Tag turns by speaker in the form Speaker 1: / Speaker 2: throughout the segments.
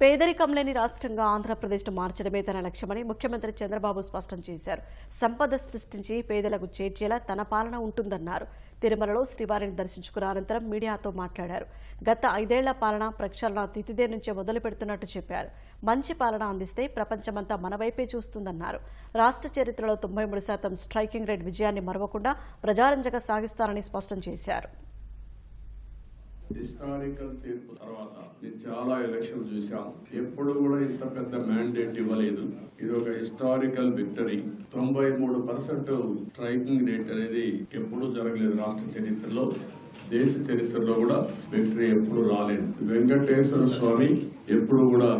Speaker 1: పేదరికం లేని రాష్ట్రంగా ఆంధ్రప్రదేశ్ను మార్చడమే తన లక్ష్యమని ముఖ్యమంత్రి చంద్రబాబు స్పష్టం చేశారు. సంపద సృష్టించి పేదలకు చేర్చేలా తన పాలన ఉంటుందన్నారు. తిరుమలలో శ్రీవారిని దర్శించుకున్న అనంతరం మీడియాతో మాట్లాడారు. గత ఐదేళ్ళ పాలన ప్రక్షాళన తిథిదే నుంచే మొదలు పెడుతున్నట్టు చెప్పారు. మంచి పాలన అందిస్తే ప్రపంచమంతా మన వైపే చూస్తుందన్నారు. రాష్ట్ర చరిత్రలో తొంభై మూడు శాతం స్ట్రైకింగ్ రేట్ విజయాన్ని మరవకుండా ప్రజారంజక సాగిస్తారని స్పష్టం చేశారు.
Speaker 2: హిస్టారికల్ తీర్పు తర్వాత నేను చాలా ఎలక్షన్ చూసాం ఎప్పుడు కూడా ఇంత పెద్ద మ్యాండేట్ ఇవ్వలేదు. ఇది ఒక హిస్టారికల్ విక్టరీ తొంభై మూడు పర్సెంట్ స్ట్రైకింగ్ రేట్ అనేది ఎప్పుడూ జరగలేదు రాష్ట్ర చరిత్రలో. దేశ చరిత్రలో కూడా విక్టరీ ఎప్పుడు రాలేదు. వెంకటేశ్వర స్వామి ఎప్పుడు కూడా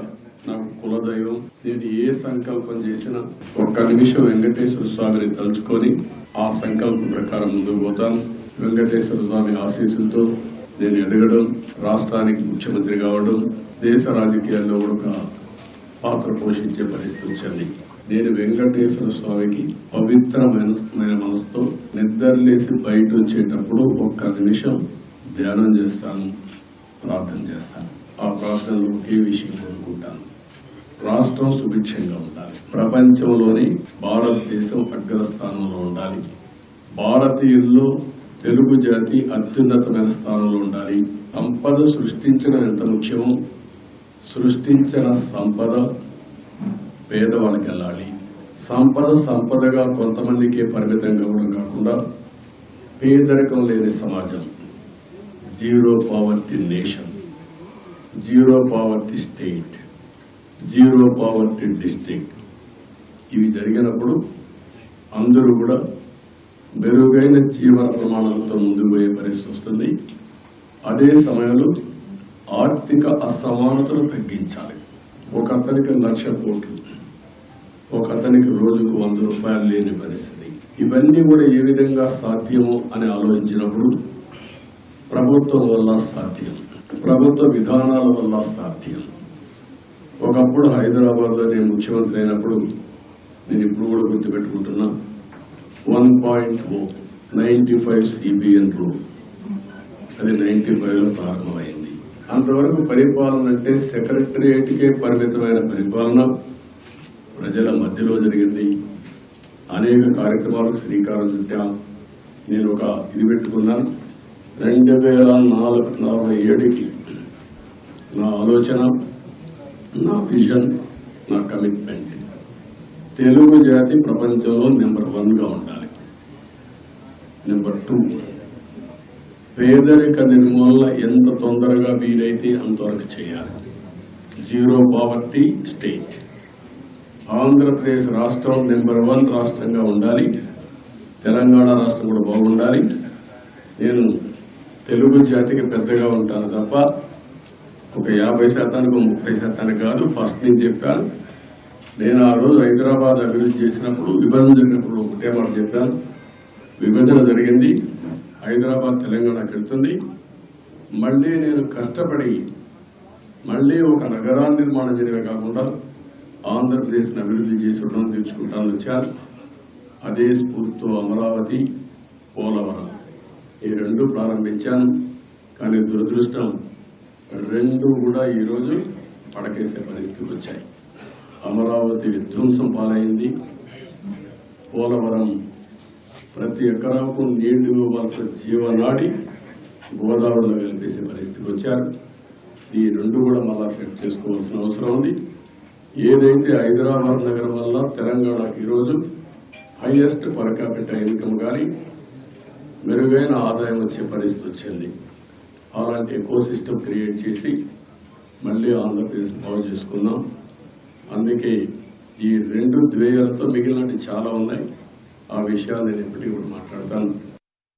Speaker 2: నాకు కులదైవం. నేను ఏ సంకల్పం చేసినా ఒక్క నిమిషం వెంకటేశ్వర స్వామిని తలుచుకొని ఆ సంకల్పం ప్రకారం ముందుకు పోతాను. వెంకటేశ్వర స్వామి ఆశీస్సులతో నేను ఎదగడం రాష్ట్రానికి ముఖ్యమంత్రి కావడం దేశ రాజకీయాల్లో కూడా ఒక పాత్ర పోషించే పరిస్థితి వచ్చింది. నేను వెంకటేశ్వర స్వామికి పవిత్రమైన మనసుతో నిద్రలేసి బయట వచ్చేటప్పుడు ఒక్క నిమిషం ధ్యానం చేస్తాను ప్రార్థన చేస్తాను. ఆ ప్రార్థనలో ఒకే విషయం కోరుకుంటాను. రాష్ట్రం సుభిక్షంగా ఉండాలి. ప్రపంచంలోని భారతదేశం అగ్రస్థానంలో ఉండాలి. భారతీయుల్లో తెలుగు జాతి అత్యున్నతమైన స్థానంలో ఉండాలి. సంపద సృష్టించడం ఎంత ముఖ్యమో సృష్టించిన సంపద పేదవాళ్ళకి వెళ్ళాలి. సంపద సంపదగా కొంతమందికే పరిమితం కావడం కాకుండా పేదరికం లేని సమాజం. Zero poverty nation. Zero poverty state. Zero poverty district. ఇవి జరిగినప్పుడు అందరూ కూడా మెరుగైన జీవన ప్రమాణాలతో ముందుకు పోయే పరిస్థితి వస్తుంది. అదే సమయంలో ఆర్థిక అసమానతను తగ్గించాలి. ఒక అతనికి లక్ష కోట్లు ఒక అతనికి రోజుకు వంద రూపాయలు లేని పరిస్థితి. ఇవన్నీ కూడా ఏ విధంగా సాధ్యము అని ఆలోచించినప్పుడు ప్రభుత్వం వల్ల సాధ్యం ప్రభుత్వ విధానాల వల్ల సాధ్యం. ఒకప్పుడు హైదరాబాద్లో నేను ముఖ్యమంత్రి అయినప్పుడు నేను ఇప్పుడు కూడా గుర్తుపెట్టుకుంటున్నా one point o ninety five CBN rule అది నైన్టీ ఫైవ్లో ప్రారంభమైంది. అంతవరకు పరిపాలన అంటే సెక్రటరియేట్కే పరిమితమైన పరిపాలన. ప్రజల మధ్యలో జరిగింది. అనేక కార్యక్రమాలకు శ్రీకారం చుట్టాం. నేను ఒక ఇది పెట్టుకున్నాను. రెండు వేల నాలుగు నలభై ఏడుకి నా ఆలోచన నా విజన్ నా కమిట్మెంట్. తెలుగు జాతి ప్రపంచంలో నెంబర్ వన్గా ఉండాలి నెంబర్ టూ పేదరిక నిర్మూలన ఎంత తొందరగా వీలైతే అంతవరకు చేయాలి. జీరో పావర్టీ స్టేట్ ఆంధ్రప్రదేశ్ రాష్ట్రం నెంబర్ వన్ రాష్ట్రంగా ఉండాలి. తెలంగాణ రాష్ట్రం కూడా బాగుండాలి. నేను తెలుగు జాతికి పెద్దగా ఉంటాను తప్ప ఒక యాభై శాతానికి ముప్పై శాతానికి కాదు. ఫస్ట్ నేను చెప్పాను. నేను ఆ రోజు హైదరాబాద్ అభివృద్ధి చేసినప్పుడు విభజన జరిగినప్పుడు ఒకటే మాట చెప్పాను. విభజన జరిగింది. హైదరాబాద్ తెలంగాణకి వెళ్తుంది మళ్ళీ నేను కష్టపడి మళ్ళీ ఒక నగరాన్ని నిర్మాణం చేయడమే కాకుండా ఆంధ్రప్రదేశ్ని అభివృద్ధి చేసి రుణం తీర్చుకుంటానని వచ్చారు అదే స్ఫూర్తితో అమరావతి పోలవరం. ఈ రెండు ప్రారంభించాను. కానీ దురదృష్టం రెండు కూడా ఈరోజు పడకేసే పరిస్థితులు వచ్చాయి. అమరావతి విధ్వంసం పాలైంది. పోలవరం ప్రతి ఎకరాకు నీళ్ళు ఇవ్వవలసిన జీవనాడి గోదావరిలో కనిపించే పరిస్థితికి వచ్చారు. ఈ రెండు కూడా మళ్ళా సెట్ చేసుకోవాల్సిన అవసరం ఉంది. ఏదైతే హైదరాబాద్ నగరం వల్ల తెలంగాణకు ఈరోజు హైయెస్ట్ పర్ క్యాపిటల్ ఇన్కమ్ కానీ మెరుగైన ఆదాయం వచ్చే పరిస్థితి వచ్చింది. అలాంటి ఎకో సిస్టమ్ క్రియేట్ చేసి మళ్ళీ ఆంధ్రప్రదేశ్ బాగు చేసుకున్నాం. అందుకే ఈ రెండు ద్వేయాలతో మిగిలినవి చాలా ఉన్నాయి. ఆ విషయాలు నేను ఎప్పటికీ కూడా మాట్లాడతాను.